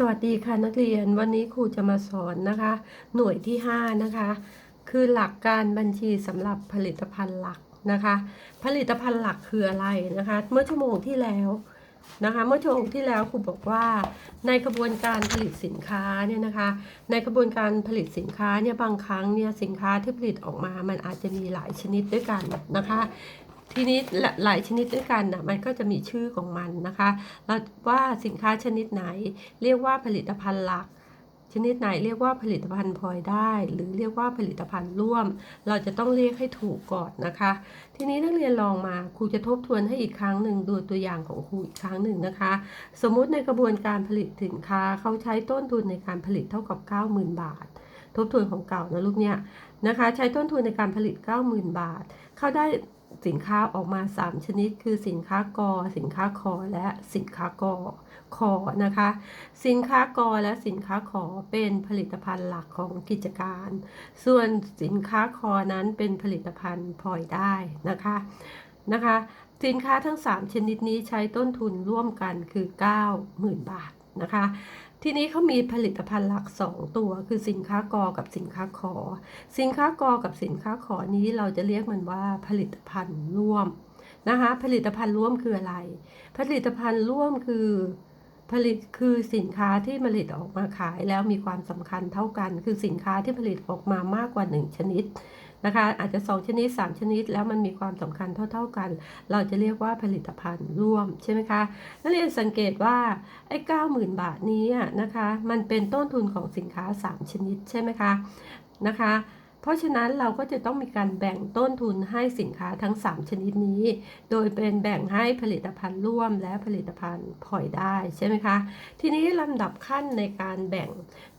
สวัสดีค่ะนักเรียนวันนี้ครูจะมาสอนนะคะ หน่วยที่ 5 นะคะ คือหลักการบัญชีสำหรับผลิตภัณฑ์หลักนะคะ ผลิตภัณฑ์หลักคืออะไรนะคะ เมื่อชั่วโมงที่แล้วนะคะ เมื่อชั่วโมงที่แล้วครูบอกว่า ในกระบวนการผลิตสินค้าเนี่ยนะคะ ในกระบวนการผลิตสินค้าเนี่ยบางครั้งเนี่ยสินค้าที่ผลิตออกมา มันอาจจะมีหลายชนิดด้วยกันนะคะ ทีนี้หลายชนิดด้วยกันนะมันก็จะมีชื่อของมันนะคะเราว่าสินค้าชนิดไหน เรียกว่าผลิตภัณฑ์หลัก ชนิดไหนเรียกว่าผลิตภัณฑ์พลอยได้ หรือเรียกว่าผลิตภัณฑ์ร่วม เราจะต้องเรียกให้ถูกก่อนนะคะ ทีนี้นักเรียนลองมาครูจะทบทวนให้อีกครั้งหนึ่งดูตัวอย่างของครูอีกครั้งหนึ่งนะคะ สมมุติในกระบวนการผลิตสินค้าเขาใช้ต้นทุนในการผลิตเท่ากับ 90,000 บาททบทวนของเก่านะลูกเนี่ยนะคะ ใช้ต้นทุนในการผลิต 90,000 บาท เขาได้ สินค้าออกมา 3 ชนิด คือสินค้ากอ สินค้าคอและสินค้ากอคอนะคะ สินค้ากอและสินค้าขอเป็นผลิตภัณฑ์หลักของกิจการ ส่วนสินค้าคอนั้นเป็นผลิตภัณฑ์พลอยได้นะคะนะคะสินค้าทั้ง 3 ชนิดนี้ใช้ต้นทุนร่วมกันคือ 90,000 บาทนะคะ ทีนี้เขามีผลิตภัณฑ์หลัก 2 ตัว คือสินค้ากอกับสินค้าขอ สินค้ากอกับสินค้าขอนี้เราจะเรียกมันว่าผลิตภัณฑ์ร่วมนะคะผลิตภัณฑ์ร่วมคืออะไร ผลิตภัณฑ์ร่วมคือผลิตคือสินค้าที่ผลิตออกมาขายแล้วมีความสำคัญเท่ากัน คือสินค้าที่ผลิตออกมามากกว่า 1 ชนิด นะคะ อาจจะ 2 ชนิด 3 ชนิด แล้วมันมีความสำคัญเท่า ๆกัน เราจะเรียกว่าผลิตภัณฑ์ร่วมใช่ไหมคะนักเรียนสังเกตว่าไอ้เก้าหมื่นบาทนี้นะคะมันเป็นต้นทุนของสินค้า 3 ชนิดใช่ไหมคะนะคะเพราะฉะนั้นเราก็จะต้องมีการแบ่งต้นทุนให้สินค้าทั้ง 3 ชนิดนี้ โดยเป็นแบ่งให้ผลิตภัณฑ์ร่วมและผลิตภัณฑ์พลอยได้ใช่ไหมคะ ทีนี้ลำดับขั้นในการแบ่ง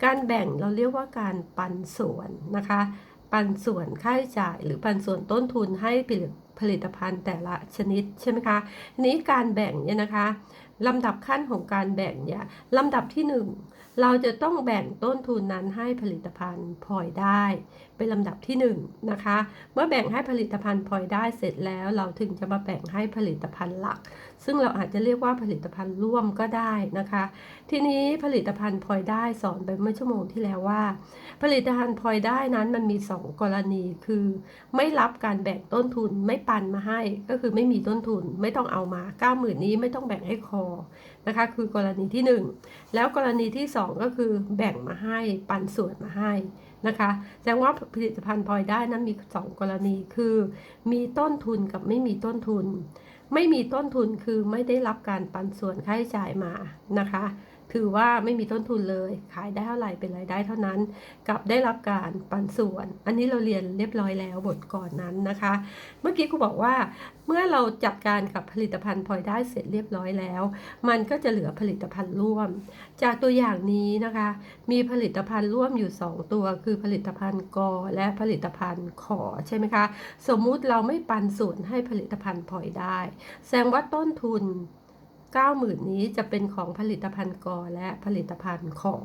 การแบ่งเราเรียกว่าการปันส่วนนะคะ ปันส่วนค่าใช้จ่าย หรือปันส่วนต้นทุนให้ผลิตผลิตภัณฑ์แต่ละชนิดใช่ไหมคะนี้การแบ่งเนี่ยนะคะลำดับขั้นของการแบ่งเนี่ยลำดับที่ 1 เราจะต้องแบ่งต้นทุนนั้นให้ผลิตภัณฑ์พลอยได้ เป็นลำดับที่1นนะคะ เมื่อแบ่งให้ผลิตภัณฑ์พลอยได้เสร็จแล้ว เราถึงจะมาแบ่งให้ผลิตภัณฑ์หลัก ซึ่งเราอาจจะเรียกว่าผลิตภัณฑ์ร่วมก็ได้นะคะ ทีนี้ผลิตภัณฑ์พลอยได้สอนไปเมื่อชั่วโมงที่แล้วว่า ผลิตภัณฑ์พลอยได้นั้นมันมี 2 กรณีคือ ไม่รับการแบ่งต้นทุนไม่ปันมาให้ ก็คือไม่มีต้นทุนไม่ต้องเอามา9 0,000นี้ไม่ต้องแบ่งให้คอนะคะ คือกรณีที่ 1 แล้วกรณีที่ 2 ก็คือแบ่งมาให้ปันส่วนมาให้ นะคะแสดงว่าผลิตภัณฑ์พลอยได้นั้นมี 2 กรณีคือ มีต้นทุนกับไม่มีต้นทุน ไม่มีต้นทุนคือไม่ได้รับการปันส่วนค่าใช้จ่ายมานะคะ ถือว่าไม่มีต้นทุนเลยขายได้เท่าไหร่เป็นรายได้เท่านั้นกับได้รับการปันส่วน อันนี้เราเรียนเรียบร้อยแล้วบทก่อนนั้นนะคะ เมื่อกี้ครูบอกว่า เมื่อเราจัดการกับผลิตภัณฑ์พลอยได้เสร็จเรียบร้อยแล้ว มันก็จะเหลือผลิตภัณฑ์ร่วม จากตัวอย่างนี้นะคะ มีผลิตภัณฑ์ร่วมอยู่ 2 ตัว คือผลิตภัณฑ์กอและผลิตภัณฑ์ขอใช่ไหมคะสมมุติเราไม่ปันส่วนให้ผลิตภัณฑ์พลอยได้ แสดงว่าต้นทุน 90,000 นี้จะเป็นของผลิตภัณฑ์กอและผลิตภัณฑ์ขอ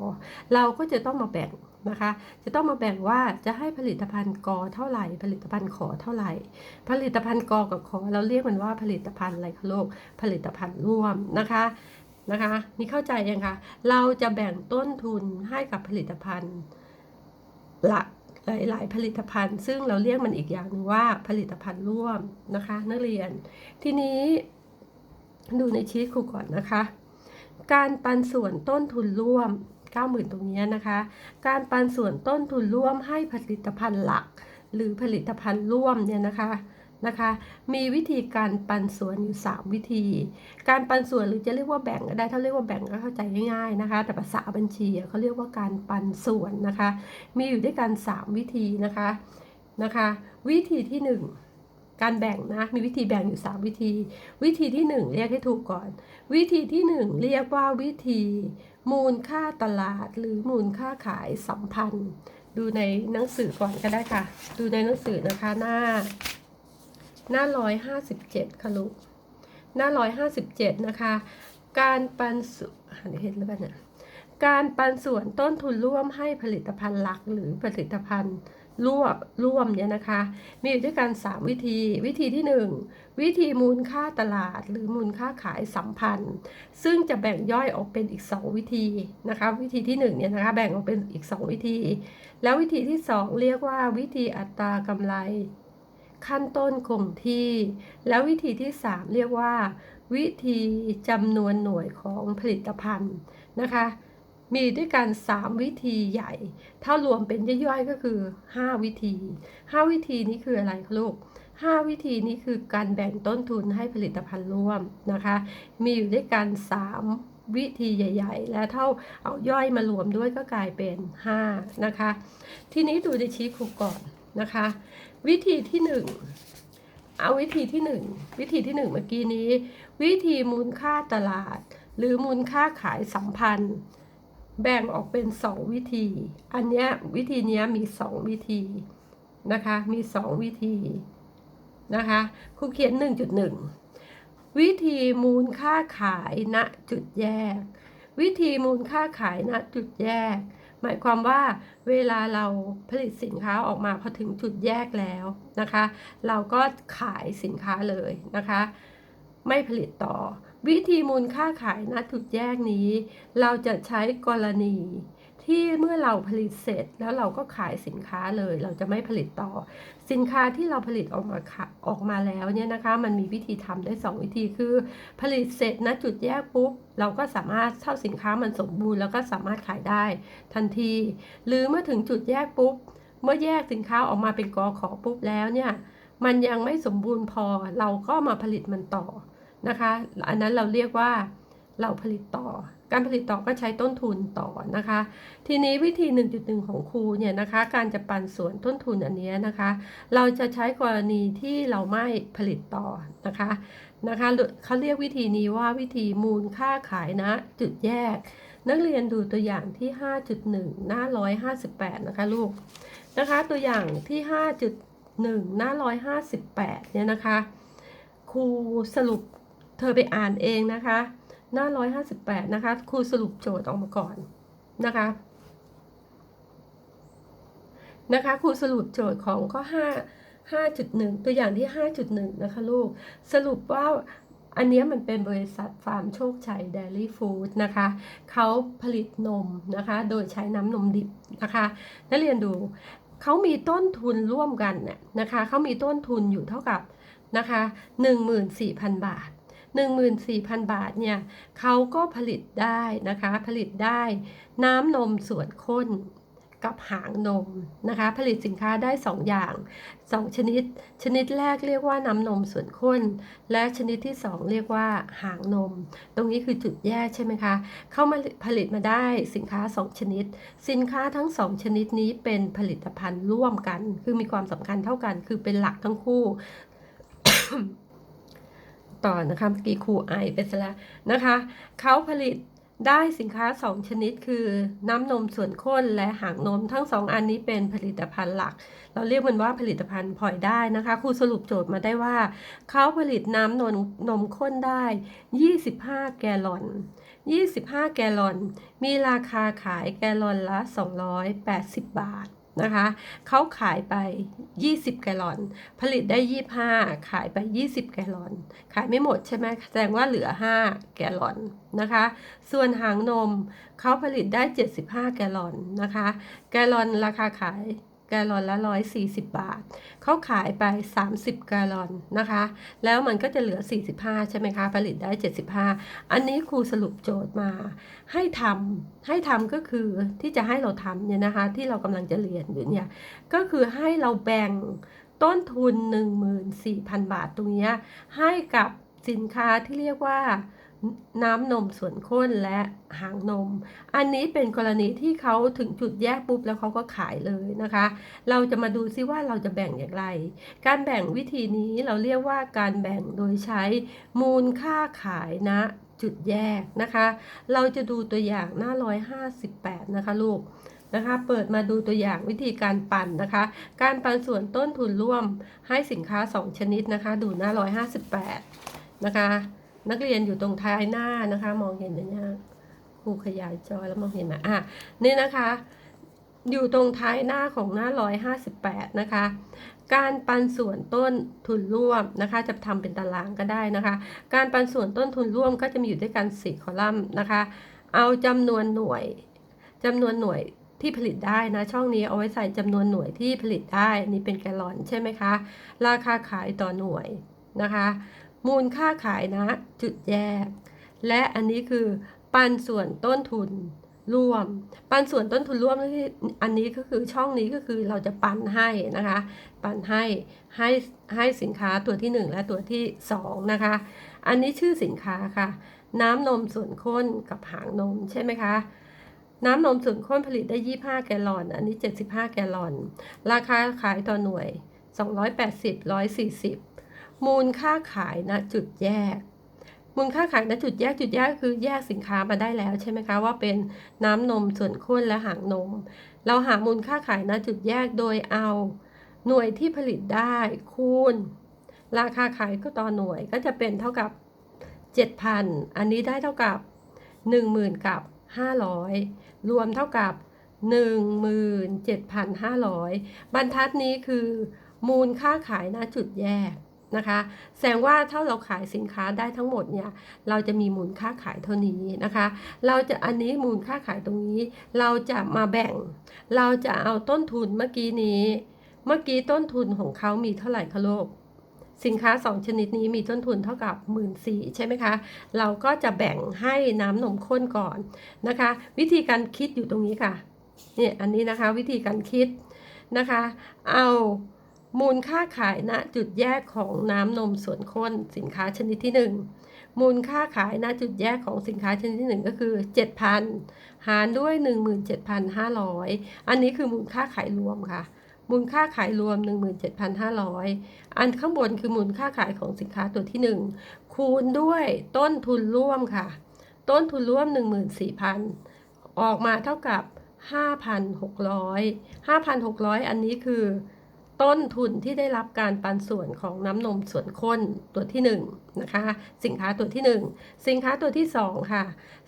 เราก็จะต้องมาแบ่งนะคะ จะต้องมาแบ่งว่าจะให้ผลิตภัณฑ์กอเท่าไหร่ ผลิตภัณฑ์ขอเท่าไหร่ ผลิตภัณฑ์กอกับขอ เราเรียกมันว่าผลิตภัณฑ์อะไรคะโลก ผลิตภัณฑ์ร่วมนะคะนะคะนี่เข้าใจยังคะเราจะแบ่งต้นทุนให้กับผลิตภัณฑ์หลักหลาย ๆ ผลิตภัณฑ์ ซึ่งเราเรียกมันอีกอย่างหนึงว่าผลิตภัณฑ์ร่วมนะคะ นักเรียน ทีนี้ ดูในชีตครูก่อนนะคะ การปันส่วนต้นทุนร่วม 90,000 ตรงนี้นะคะ การปันส่วนต้นทุนร่วมให้ผลิตภัณฑ์หลัก หรือผลิตภัณฑ์ร่วมเนี่ยนะคะนะคะ มีวิธีการปันส่วนอยู่ 3 วิธี การปันส่วนหรือจะเรียกว่าแบ่งก็ได้ถ้าเรียกว่าแบ่งก็เข้าใจง่ายๆนะคะ แต่ภาษาบัญชีเขาเรียกว่าการปันส่วนนะคะ มีอยู่ด้วยกัน 3 วิธีนะคะนะคะ วิธีที่ 1 การแบ่งนะมีวิธีแบ่งอยู่ 3 วิธี วิธีที่ 1 เรียกให้ถูกก่อน วิธีที่ 1 เรียกว่าวิธี มูลค่าตลาด หรือมูลค่าขายสัมพันธ์ ดูในหนังสือก่อนก็ได้ค่ะ ดูในหนังสือนะคะหน้า หน้า157ค่ะลูกหน้า157นะคะ การปันส่วนอ่านเห็นหรือเปล่าเนี่ยการปันส่วนต้นทุนร่วมให้ผลิตภัณฑ์หลักหรือผลิตภัณฑ์ ร่วมร่วมเนี่ยนะคะ มีอยู่ด้วยกัน 3 วิธี วิธีที่ 1 วิธีมูลค่าตลาด หรือมูลค่าขายสัมพันธ์ ซึ่งจะแบ่งย่อยออกเป็นอีก 2 วิธีนะคะ วิธีที่1เนี่ยนะคะแบ่งออกเป็นอีก 2 วิธี แล้ววิธีที่ 2 เรียกว่าวิธีอัตรากำไร ขั้นต้นคงที่ แล้ววิธีที่ 3 เรียกว่า วิธีจำนวนหน่วยของผลิตภัณฑ์นะคะ มีด้วยกัน 3 วิธีใหญ่ ถ้ารวมเป็นย่อยๆก็คือ 5 วิธี 5 วิธีนี้คืออะไรคะลูก 5 วิธีนี้คือการแบ่งต้นทุนให้ผลิตภัณฑ์ร่วมนะคะ มีอยู่ด้วยกัน 3 วิธีใหญ่ ๆ และเท่าเอาย่อยมารวมด้วยก็กลายเป็น 5 นะคะ ทีนี้ดูในชี้ครูก่อนนะคะ วิธีที่ 1 เอาวิธีที่ 1 วิธีที่ 1 เมื่อกี้นี้ วิธีมูลค่าตลาด หรือมูลค่าขายสัมพันธ์ แบ่งออกเป็น 2 วิธี อันเนี้ยวิธีเนี้ยมี 2 วิธีนะคะ มี 2 วิธีนะคะครูเขียน 1.1 วิธีมูลค่าขายณจุดแยก วิธีมูลค่าขายณจุดแยก หมายความว่าเวลาเราผลิตสินค้าออกมาพอถึงจุดแยกแล้วนะคะ เราก็ขายสินค้าเลยนะคะ ไม่ผลิตต่อ วิธีมูลค่าขายณจุดแยกนี้ เราจะใช้กรณี ที่เมื่อเราผลิตเสร็จแล้วเราก็ขายสินค้าเลย เราจะไม่ผลิตต่อ สินค้าที่เราผลิตออกมาออกมาแล้วเนี่ยนะคะ มันมีวิธีทำได้ 2 วิธีคือ ผลิตเสร็จณจุดแยกปุ๊บเราก็สามารถเท่าสินค้ามันสมบูรณ์แล้วก็สามารถขายได้ ทันที หรือเมื่อถึงจุดแยกปุ๊บเมื่อแยกสินค้าออกมาเป็นกอขอปุ๊บแล้วเนี่ยมันยังไม่สมบูรณ์พอเราก็มาผลิตมันต่อ นะคะ อันนั้นเราเรียกว่าเราผลิตต่อ การผลิตต่อก็ใช้ต้นทุนต่อนะคะ ทีนี้วิธี 1.1 ของครูเนี่ยนะคะ การจะปันส่วนต้นทุนอันนี้นะคะ เราจะใช้กรณีที่เราไม่ผลิตต่อนะคะนะคะเขาเรียกวิธีนี้ว่าวิธีมูลค่าขายนะจุดแยก นักเรียนดูตัวอย่างที่ 5.1 หน้า 158 นะคะลูกนะคะ ตัวอย่างที่ 5.1 หน้า 158 เนี่ยนะคะครูสรุป เธอไปอ่านเองนะคะ หน้า 158 นะคะ ครูสรุปโจทย์ออกมาก่อนนะคะ นะคะ ครูสรุปโจทย์ของข้อ 5 5.1 ตัวอย่างที่ 5.1 นะคะลูก สรุปว่าอันนี้มันเป็นบริษัทฟาร์มโชคชัยเดลี่ฟู้ดนะคะ เขาผลิตนมนะคะ โดยใช้น้ำนมดิบนะคะ นักเรียนดู เขามีต้นทุนร่วมกันเนี่ยนะคะ เขามีต้นทุนอยู่เท่ากับนะคะ 14,000 บาท 14,000 บาทเนี่ยเขาก็ผลิตได้นะคะ ผลิตได้น้ำนมส่วนข้นกับหางนมนะคะ ผลิตสินค้าได้ 2 อย่าง 2 ชนิด ชนิดแรกเรียกว่าน้ำนมส่วนข้น และชนิดที่ 2 เรียกว่าหางนม ตรงนี้คือจุดแยกใช่ไหมคะ เข้ามาผลิตมาได้สินค้า 2 ชนิด สินค้าทั้ง 2 ชนิดนี้เป็นผลิตภัณฑ์ร่วมกัน คือมีความสำคัญเท่ากัน คือเป็นหลักทั้งคู่ ต่อนะคะเมื่อกี้ครูไอไปซะแล้วนะคะ เขาผลิตได้สินค้า 2 ชนิดคือน้ำนมส่วนข้นและหางนมทั้ง 2 อันนี้เป็นผลิตภัณฑ์หลัก เราเรียกมันว่าผลิตภัณฑ์พลอยได้นะคะครูสรุปโจทย์มาได้ว่า เขาผลิตน้ำนมนมข้นได้ 25 แกลลอน 25 แกลลอน มีราคาขายแกลลอนละ 280 บาท นะคะเขาขายไป 20 แกลลอน ผลิตได้ 25 ขายไป 20 แกลลอน ขายไม่หมดใช่ไหมแสดงว่าเหลือ 5 แกลลอนนะคะ ส่วนหางนมเขาผลิตได้ 75 แกลลอนนะคะ แกลลอนราคาขาย แกลลอนละ 140 บาท เขาขายไป 30 แกลลอนนะคะ แล้วมันก็จะเหลือ 45 ใช่ไหมคะ ผลิตได้ 75 อันนี้ครูสรุปโจทย์มา ให้ทำให้ทำก็คือที่จะให้เราทำเนี่ยนะคะ ที่เรากำลังจะเรียนอยู่เนี่ย ก็คือให้เราแบ่งต้นทุน 14,000 บาทตรงนี้ให้กับสินค้าที่เรียกว่า น้ำนมส่วนข้นและหางนม อันนี้เป็นกรณีที่เขาถึงจุดแยกปุ๊บแล้วเขาก็ขายเลยนะคะ เราจะมาดูซิว่าเราจะแบ่งอย่างไร การแบ่งวิธีนี้เราเรียกว่าการแบ่งโดยใช้มูลค่าขายณนะจุดแยกนะคะ เราจะดูตัวอย่างหน้า 158 นะคะลูกนะคะ เปิดมาดูตัวอย่างวิธีการปั่นนะคะ การปันส่วนต้นทุนร่วมให้สินค้า 2 ชนิดนะคะ ดูหน้า 158 นะคะ นักเรียนอยู่ตรงท้ายหน้านะคะ มองเห็นไหมเนี่ยครูขยายจอแล้วมองเห็นไหมอะนี่นะคะ อยู่ตรงท้ายหน้าของหน้า158นะคะ การปันส่วนต้นทุนร่วมนะคะ จะทำเป็นตารางก็ได้นะคะ การปันส่วนต้นทุนร่วมก็จะมีอยู่ด้วยกัน4คอลัมน์นะคะ เอาจำนวนหน่วยจำนวนหน่วยที่ผลิตได้นะ ช่องนี้เอาไว้ใส่จำนวนหน่วยที่ผลิตได้นี่เป็นแกลลอนใช่ไหมคะ ราคาขายต่อหน่วยนะคะ มูลค่าขายนะจุดแยก และอันนี้คือปันส่วนต้นทุนร่วม ปันส่วนต้นทุนร่วมที่อันนี้ก็คือช่องนี้ก็คือเราจะปันให้นะคะ ปันให้ให้ให้สินค้าตัวที่ 1 และตัวที่ 2 นะคะ อันนี้ชื่อสินค้าค่ะ น้ำนมส่วนข้นกับหางนมใช่ไหมคะน้ำนมส่วนข้นผลิตได้ 25 แกลลอน อันนี้ 75 แกลลอน ราคาขายต่อหน่วย 280 140 มูลค่าขายณจุดแยก มูลค่าขายณจุดแยกจุดแยกคือแยกสินค้ามาได้แล้วใช่ไหมคะว่าเป็นน้ำนมส่วนข้นและหางนม เราหามูลค่าขายณจุดแยกโดยเอา หน่วยที่ผลิตได้คูณ ราคาขายก็ต่อหน่วยก็จะเป็นเท่ากับ 7,000 อันนี้ได้เท่ากับ 10,000 กับ 500 รวมเท่ากับ 17,500 บรรทัดนี้คือ มูลค่าขายณจุดแยก นะคะแสดงว่าถ้าเราขายสินค้าได้ทั้งหมดเนี่ยเราจะมีมูลค่าขายเท่านี้นะคะ เราจะอันนี้มูลค่าขายตรงนี้ เราจะมาแบ่ง เราจะเอาต้นทุนเมื่อกี้นี้ เมื่อกี้ต้นทุนของเขามีเท่าไหร่คะลูกสินค้า 2 ชนิดนี้มีต้นทุนเท่ากับ1 4ื่นใช่ไหมคะ เราก็จะแบ่งให้น้ำนมข้นก่อนนะคะ วิธีการคิดอยู่ตรงนี้ค่ะเนี่ยอันนี้นะคะวิธีการคิดนะคะ เอา มูลค่าขายณจุดแยกของน้ำนมส่วนข้นสินค้าชนิดที่ 1 มูลค่าขายณจุดแยกของสินค้าชนิดที่ 1 ก็คือ 7,000 หารด้วย 17,500 อันนี้คือมูลค่าขายรวมค่ะ มูลค่าขายรวม 17,500 อันข้างบนคือมูลค่าขายของสินค้าตัวที่ 1 คูณด้วยต้นทุนร่วมค่ะ ต้นทุนร่วม 14,000 ออกมาเท่ากับ 5,600 5,600 อันนี้คือ ต้นทุนที่ได้รับการปันส่วนของน้ำนมส่วนข้นตัวที่1นนะคะ สินค้าตัวที่ 1 สินค้าตัวที่ 2 ค่ะ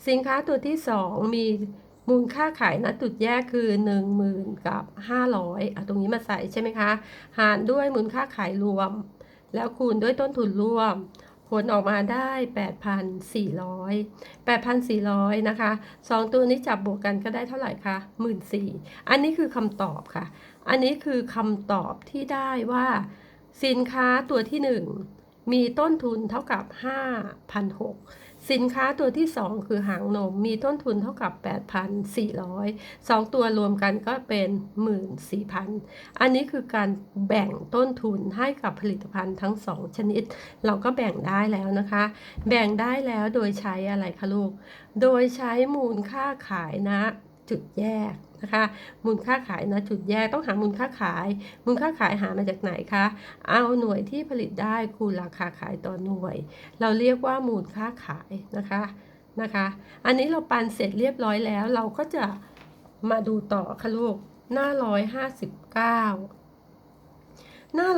สินค้าตัวที่ 2 มีมูลค่าขายณจุดแยกคือ 10,000 กับ 500อะตรงนี้มาใส่ใช่ไหมคะ หารด้วยมูลค่าขายรวม แล้วคูณด้วยต้นทุนรวม ผลออกมาได้ 8,400 8,400 นะคะ 2 ตัวนี้จับบวกกันก็ได้เท่าไหร่คะ14,000 อันนี้คือคำตอบค่ะ อันนี้คือคำตอบที่ได้ว่า สินค้าตัวที่ 1 มีต้นทุนเท่ากับ 5,600 สินค้าตัวที่ 2 คือหางนมมีต้นทุนเท่ากับ 8,400 2 ตัวรวมกันก็เป็น 14,000 อันนี้คือการแบ่งต้นทุนให้กับผลิตภัณฑ์ทั้ง 2 ชนิด เราก็แบ่งได้แล้วนะคะ แบ่งได้แล้วโดยใช้อะไรคะลูก โดยใช้มูลค่าขายนะ จุดแยกนะคะมูลค่าขายณจุดแยกต้องหามูลค่าขาย มูลค่าขายหามาจากไหนคะเอาหน่วยที่ผลิตได้คูณราคาขายต่อหน่วย เราเรียกว่ามูลค่าขายนะคะนะคะ อันนี้เราปันเสร็จเรียบร้อยแล้ว เราก็จะมาดูต่อค่ะลูกหน้า159หน้า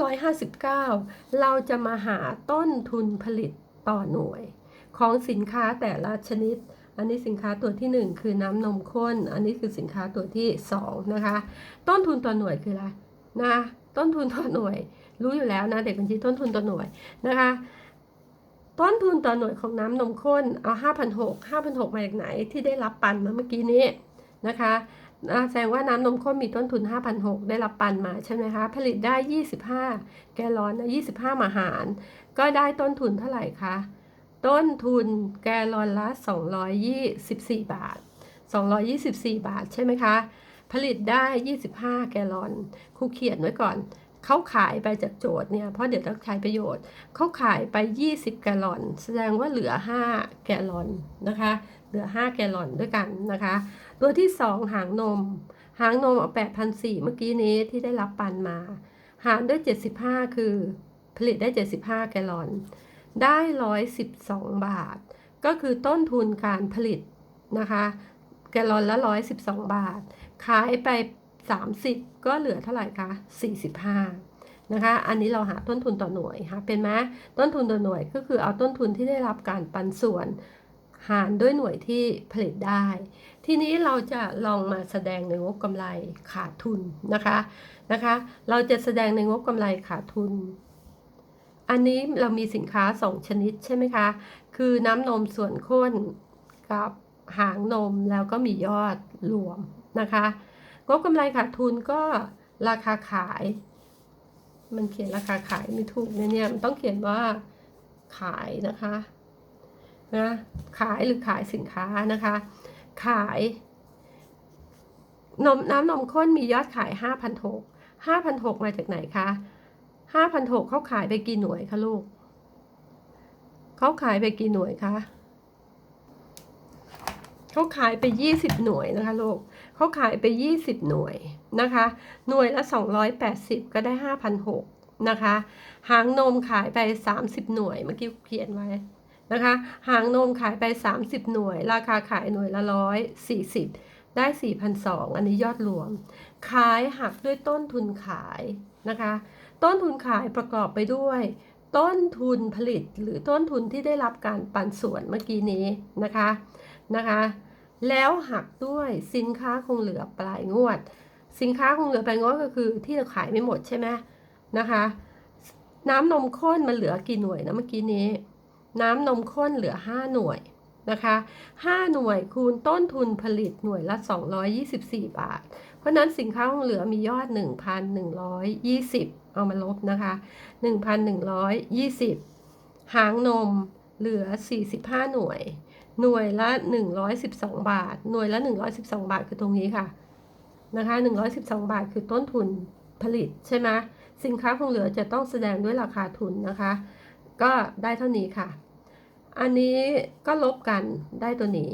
159เราจะมาหาต้นทุนผลิตต่อหน่วย ของสินค้าแต่ละชนิด อันนี้สินค้าตัวที่ 1 คือน้ำนมข้น อันนี้คือสินค้าตัวที่ 2 นะคะ ต้นทุนต่อหน่วยคืออะไรนะต้นทุนต่อหน่วย รู้อยู่แล้วนะเด็กบัญชีต้นทุนต่อหน่วยนะคะ ต้นทุนต่อหน่วยของน้ำนมข้นเอา5,600 5,600มาจากไหนที่ได้รับปันมาเมื่อกี้นี้นะคะแสดงว่าน้ำนมข้นมีต้นทุน 5,600 ได้รับปันมาใช่ไหมคะ ผลิตได้ 25 แกลลอนนะ25 มาหาร ก็ได้ต้นทุนเท่าไหร่คะ ต้นทุนแกลลอนละ 224 บาท 224 บาทใช่ไหมคะ ผลิตได้ 25 แกลลอนครูเขียนไว้ก่อน เขาขายไปจากโจทย์เนี่ย เพราะเดี๋ยวต้องใช้ประโยชน์ เขาขายไป 20 แกลลอน แสดงว่าเหลือ 5 แกลลอนนะคะ เหลือ 5 แกลลอนด้วยกันนะคะ ตัวที่ 2 หางนม หางนมเอา8,400เมื่อกี้นี้ที่ได้รับปันมา หารด้วย 75 คือผลิตได้ 75 แกลลอน ได้ 112 บาท ก็คือต้นทุนการผลิตนะคะ แกลลอนละ 112 บาท ขายไป 30 ก็เหลือเท่าไหร่คะ 45 นะคะ อันนี้เราหาต้นทุนต่อหน่วยค่ะเป็นไหมต้นทุนต่อหน่วยก็คือเอาต้นทุนที่ได้รับการปันส่วนหารด้วยหน่วยที่ผลิตได้ ทีนี้เราจะลองมาแสดงในงบกำไรขาดทุนนะคะนะคะ เราจะแสดงในงบกำไรขาดทุน อันนี้เรามีสินค้า 2 ชนิดใช่ไหมคะ คือน้ำนมส่วนข้นกับหางนมแล้วก็มียอดรวมนะคะงบกำไรขาดทุนก็ราคาขาย มันเขียนราคาขายไม่ถูกนะเนี่ยมันต้องเขียนว่าขายนะคะนะขายหรือขายสินค้านะคะ ขายนมน้ำนมข้นมียอดขาย 5,600 5,600 มาจากไหนคะ 5,600เขาขายไปกี่หน่วยคะลูก เขาขายไปกี่หน่วยคะเขาขายไป20หน่วยนะคะลูกเขาขายไป20หน่วยนะคะ หน่วยละ280ก็ได้5,600นหกนะคะ หางนมขายไป30หน่วยเมื่อกี้เขียนไว้นะคะ หางนมขายไป30หน่วย ราคาขายหน่วยละ140ได้ 4,200 อันนี้ยอดรวม ขายหักด้วยต้นทุนขายนะคะ ต้นทุนขายประกอบไปด้วย ต้นทุนผลิตหรือต้นทุนที่ได้รับการปันส่วนเมื่อกี้นี้นะคะนะคะ แล้วหักด้วยสินค้าคงเหลือปลายงวด สินค้าคงเหลือปลายงวดก็คือที่เราขายไม่หมดใช่ไหมนะคะ น้ำนมข้นมันเหลือกี่หน่วยนะเมื่อกี้นี้ น้ำนมข้นเหลือ 5 หน่วยนะคะ5หน่วยคูณต้นทุนผลิตหน่วยละ 224 บาท เพราะนั้นสินค้าคงเหลือมียอด 1,120 เอามาลบนะคะ 1,120 หางนมเหลือ 45 หน่วย หน่วยละ 112 บาท หน่วยละ 112 บาทคือตรงนี้ค่ะนะคะ 112 บาทคือต้นทุนผลิตใช่ไหมสินค้าคงเหลือจะต้องแสดงด้วยราคาทุนนะคะ ก็ได้เท่านี้ค่ะ อันนี้ก็ลบกันได้ตัวนี้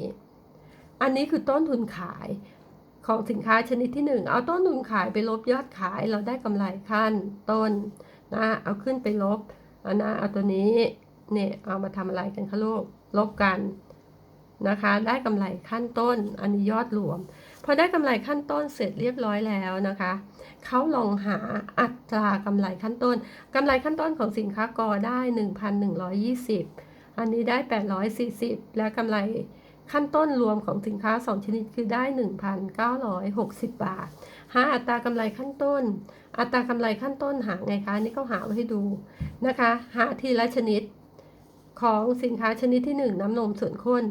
อันนี้คือต้นทุนขาย ของสินค้าชนิดที่ 1 เอาต้นทุนขายไปลบยอดขายเราได้กำไรขั้นต้นนะเอาขึ้นไปลบอานะเอาตัวนี้เนี่ยเอามาทำอะไรกันคะลูกลบกันนะคะ ได้กำไรขั้นต้น อันนี้ยอดรวมพอได้กำไรขั้นต้นเสร็จเรียบร้อยแล้วนะคะเขาลองหาอัตรากำไรขั้นต้นกำไรขั้นต้นของสินค้ากอได้ 1,120 อันนี้ได้ 840 และกำไร ขั้นต้นรวมของสินค้า 2 ชนิดคือได้ 1,960 บาท หาอัตรากำไรขั้นต้น อัตรากำไรขั้นต้นหาไงคะนี่เขาหาไว้ให้ดูนะคะ หาทีละชนิดของสินค้าชนิดที่ 1 น้ำนมส่วนข้น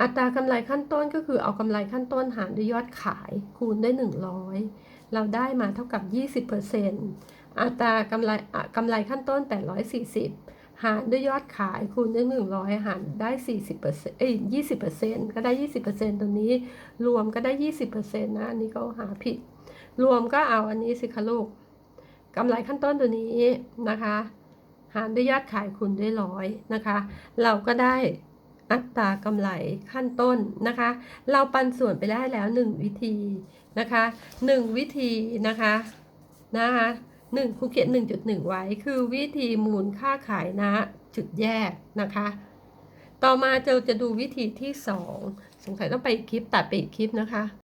อัตรากำไรขั้นต้นก็คือเอากำไรขั้นต้นหารด้วยยอดขายคูณด้วย 100 เราได้มาเท่ากับ 20%อัตรากำไรอะกำไรขั้นต้น 840 หารด้วยยอดขายคูณด้วย100หารได้40%เปอร์เซ็นต์เอ้ย20%ก็ได้20%ตัวนี้ รวมก็ได้20%นะ อันนี้ก็หาผิด รวมก็เอาอันนี้สิคะลูกกำไรขั้นต้นตัวนี้นะคะ หารด้วยยอดขายคูณด้วยร้อยนะคะ เราก็ได้อัตรากำไรขั้นต้นนะคะ เราปันส่วนไปได้แล้ว 1 วิธีนะคะ 1 วิธีนะคะนะคะ หนึ่งครูเขียน 1.1 ไว้คือวิธีมูลค่าขายนะจุดแยกนะคะ ต่อมาเราจะดูวิธีที่ 2 สงสัยต้องไปคลิปตัดไปอีกคลิปนะคะ